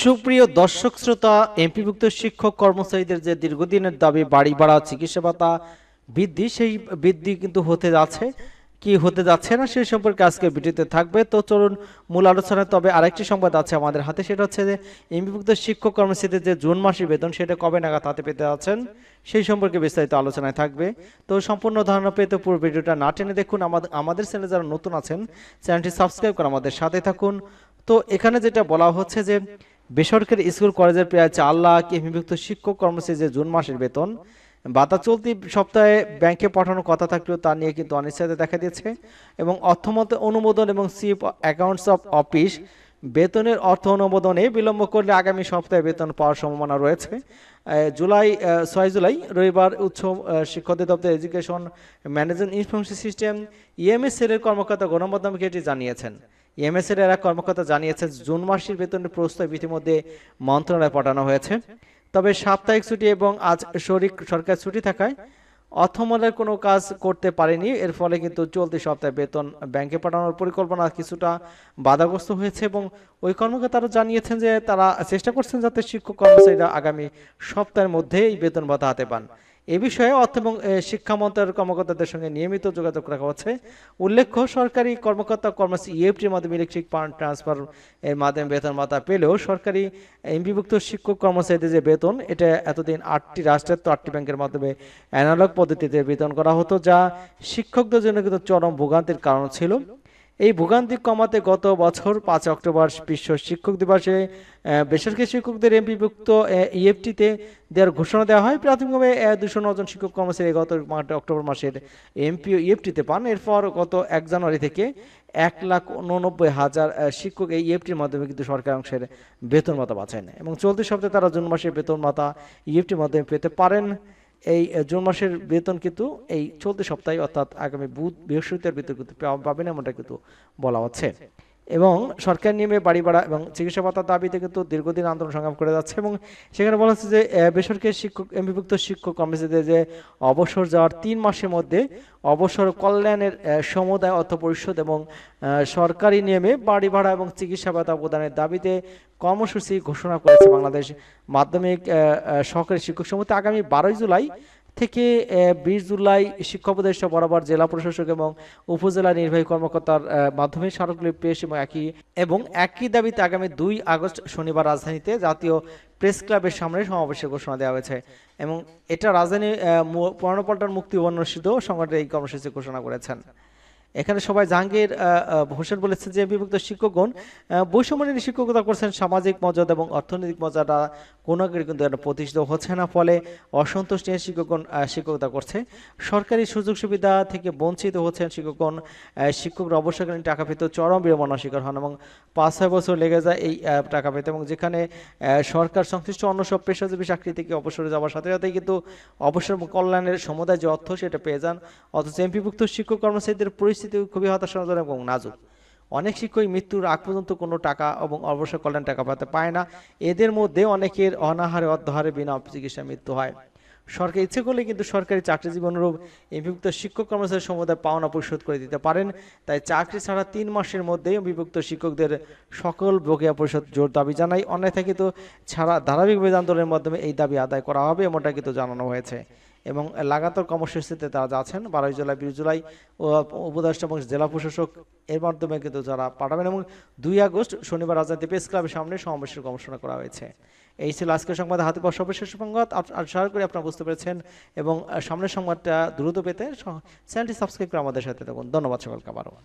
সুপ্রিয় দর্শক শ্রোতা, এমপিভুক্ত শিক্ষক কর্মচারীদের যে দীর্ঘদিনের দাবি, বাড়ি ভাড়া, চিকিৎসা ভাতা বৃদ্ধি, সেই বৃদ্ধি কিন্তু হতে যাচ্ছে। কি হতে যাচ্ছে না সেই সম্পর্কে আজকে ভিডিওতে থাকবে। তো চলুন মূল আলোচনায়, তবে আরেকটি সংবাদ আছে আমাদের হাতে, সেটা হচ্ছে যে, এমপিভুক্ত শিক্ষক কর্মচারীদের যে জুন মাসের বেতন, সেটা কবে নাগাদ হাতে পেতে যাচ্ছেন, সেই সম্পর্কে বিস্তারিত আলোচনায় থাকবে। তো সম্পূর্ণ ধারণা পেতে পুরো ভিডিওটা না টেনে দেখুন। আমাদের আমাদের চ্যানেলে যারা নতুন আছেন, চ্যানেলটি সাবস্ক্রাইব করে আমাদের সাথে থাকুন। তো এখানে যেটা বলা হচ্ছে যে বেসরকারি স্কুল, কলেজের প্রায় চার লাখ এমপিভুক্ত শিক্ষক কর্মচারী যে জুন মাসের বেতন বাতা চলতি সপ্তাহে ব্যাংকে পাঠানোর কথা থাকলেও তা নিয়ে কিন্তু অনিশ্চয়তা দেখা দিয়েছে এবং অর্থমন্ত্রী অনুমোদন এবং চিফ অ্যাকাউন্টস অফ অফিস বেতনের অর্থ অনুমোদনে বিলম্ব করলে আগামী সপ্তাহে বেতন পাওয়ার সম্ভাবনা রয়েছে। জুলাই ছয় জুলাই, রবিবার উচ্চ শিক্ষকদের শিক্ষা অধিদপ্তর education management information system EMS এর কর্মকর্তা গণমাধ্যমকে এটি জানিয়েছেন। ইএমএস এর কর্মকর্তা জানিয়েছেন জুন মাসের বেতনের প্রস্তাব ইতিমধ্যে মন্ত্রণালয়ে পাঠানো হয়েছে। তবে সাপ্তাহিক ছুটি এবং আজ শরিক সরকার ছুটি থাকায় অর্থমন্ত্রণালয় কোনো কাজ করতে পারেনি। এর ফলে কিন্তু চলতি সপ্তাহে বেতন ব্যাংকে পাঠানোর পরিকল্পনা কিছুটা বাধাগ্রস্ত হয়েছে এবং ওই কর্মকর্তারা জানিয়েছেন যে তারা চেষ্টা করছেন যাতে শিক্ষক কর্মচারীরা আগামী সপ্তাহের মধ্যে এই বেতন ভাতা হাতে পান। এ বিষয়ে অর্থ এবং শিক্ষা মন্ত্রণালয়ের কর্মকর্তাদের সঙ্গে নিয়মিত যোগাযোগ রাখা হচ্ছে। উল্লেখ্য, সরকারি কর্মকর্তা কর্মচারী ইএফটির মাধ্যমে ইলেকট্রিক ফান্ড ট্রান্সফার এর মাধ্যমে বেতন ভাতা পেলেও সরকারি এমবিভুক্ত শিক্ষক কর্মচারীদের যে বেতন, এটা এতদিন আটটি রাষ্ট্রায়ত্ত আটটি ব্যাংকের মাধ্যমে অ্যানালগ পদ্ধতিতে বেতন করা হতো, যা শিক্ষকদের জন্য কিন্তু চরম ভোগান্তির কারণ ছিল। এই ভোগান্তি কমাতে গত বছর পাঁচ অক্টোবর বিশ্ব শিক্ষক দিবসে বেসরকারি শিক্ষকদের এমপিভুক্ত ইএফটিতে দেওয়ার ঘোষণা দেওয়া হয়। প্রাথমিকভাবে দুশো নজন শিক্ষক কর্মচারী গত অক্টোবর মাসের এমপি ইএফটিতে পান। এরপর গত এক জানুয়ারি থেকে এক লাখ উননব্বই হাজার শিক্ষক এই ইএফটির মাধ্যমে কিন্তু সরকার অংশের বেতন ভাতা বাঁচায় না এবং চলতি সপ্তাহে তারা জুন মাসের বেতন ভাতা ইএফটির মাধ্যমে পেতে পারেন। এই জুন মাসের বেতন কিন্তু এই চলতি সপ্তাহে, অর্থাৎ আগামী বুধ বৃহস্পতিবার বেতন কিন্তু পাবেন এমনটা কিন্তু বলা হচ্ছে। এবং সরকার নিয়মে বাড়ি ভাড়া এবং চিকিৎসা ভাতার দাবিতে কিন্তু দীর্ঘদিন আন্দোলন সংগ্রাম করে যাচ্ছে এবং সেখানে বলা হচ্ছে যে বেসরকারি শিক্ষক এমপিভুক্ত শিক্ষক কর্মচারীদের যে অবসর যাওয়ার তিন মাসের মধ্যে অবসর কল্যাণের সমুদায় অর্থ পরিশোধ এবং সরকারি নিয়মে বাড়ি ভাড়া এবং চিকিৎসা ভাতা প্রদানের দাবিতে কর্মসূচি ঘোষণা করেছে বাংলাদেশ মাধ্যমিক সহকারী শিক্ষক সমিতি। আগামী বারোই জুলাই থেকে বিশ জুলাই শিক্ষক উপদেষ্টা বরাবর জেলা প্রশাসক এবং উপজেলা নির্বাহী কর্মকর্তার মাধ্যমে স্মারকলিপি পেশ এবং একই এবং একই দাবিতে আগামী দুই আগস্ট শনিবার রাজধানীতে জাতীয় প্রেস ক্লাবের সামনে সমাবেশের ঘোষণা দেওয়া হয়েছে। এবং এটা রাজধানী পুরানোপাল্টার মুক্তি অনুষ্ঠিত সংগঠনের এই কর্মসূচি ঘোষণা করেছেন। এখানে সবাই জাহাঙ্গীর হোসেন বলেছেন যে বিভক্ত শিক্ষকগণ আহ, বৈষম্যহীন শিক্ষকতা করছেন সামাজিক মর্যাদা এবং অর্থনৈতিক মর্যাদা কোনো কিন্তু এটা প্রতিষ্ঠিত হচ্ছে না ফলে অসন্তোষ নিয়ে শিক্ষকগণ শিক্ষকতা করছে। সরকারি সুযোগ সুবিধা থেকে বঞ্চিত হচ্ছেন শিক্ষকগণ শিক্ষকরা অবসরকালীন টাকা পেতে চরম বিড়ম্বনার শিকার হন এবং পাঁচ ছয় বছর লেগে যায় এই টাকা পেতে এবং যেখানে সরকার সংশ্লিষ্ট অন্য সব পেশাজীবী চাকরি থেকে অবসরে যাওয়ার সাথে সাথে কিন্তু অবসর কল্যাণের সমুদায় যে অর্থ সেটা পেয়ে যান অথচ এমপিভুক্ত শিক্ষক কর্মচারীদের পরিস্থিতি খুবই হতাশাজনক এবং নাজুক। অনেক শিক্ষক মৃত্যুর আগ পর্যন্ত কোনো টাকা এবং অবসর কল্যাণ টাকা পাতে পায় না। এদের মধ্যে অনেকের অনাহারে অর্ধহারে বিনা চিকিৎসা মৃত্যু হয়। সরকার ইচ্ছে করলে কিন্তু সরকারি চাকরিজীবী অনুরূপ বিভক্ত শিক্ষক কর্মচারী সমুদায় পাওনা পরিশোধ করে দিতে পারেন। তাই চাকরি ছাড়া তিন মাসের মধ্যেই বিভক্ত শিক্ষকদের সকল বকেয়া পরিশোধ জোর দাবি জানাই অন্যথা কিন্তু ছাড়া ধারাবাহিকভাবে আন্দোলনের মাধ্যমে এই দাবি আদায় করা হবে এমনটা কিন্তু জানানো হয়েছে। এবং লাগাতার কর্মসূচিতে তারা যাচ্ছেন বারোই জুলাই, বিশ জুলাই উপদেষ্টা এবং জেলা প্রশাসক এর মাধ্যমে কিন্তু যারা পাঠাবেন এবং দুই আগস্ট শনিবার রাজনীতি প্রেস ক্লাবের সামনে সমাবেশের কর্মসূচনা করা হয়েছে। এই ছিল আজকের সংবাদ, হাতে পাওয়া সর্বশেষ সংবাদ। আশা করি আপনারা বুঝতে পেরেছেন এবং সামনের সংবাদটা দ্রুত পেতে চ্যানেলটি সাবস্ক্রাইব করে আমাদের সাথে থাকুন। ধন্যবাদ সকলকে আবারও।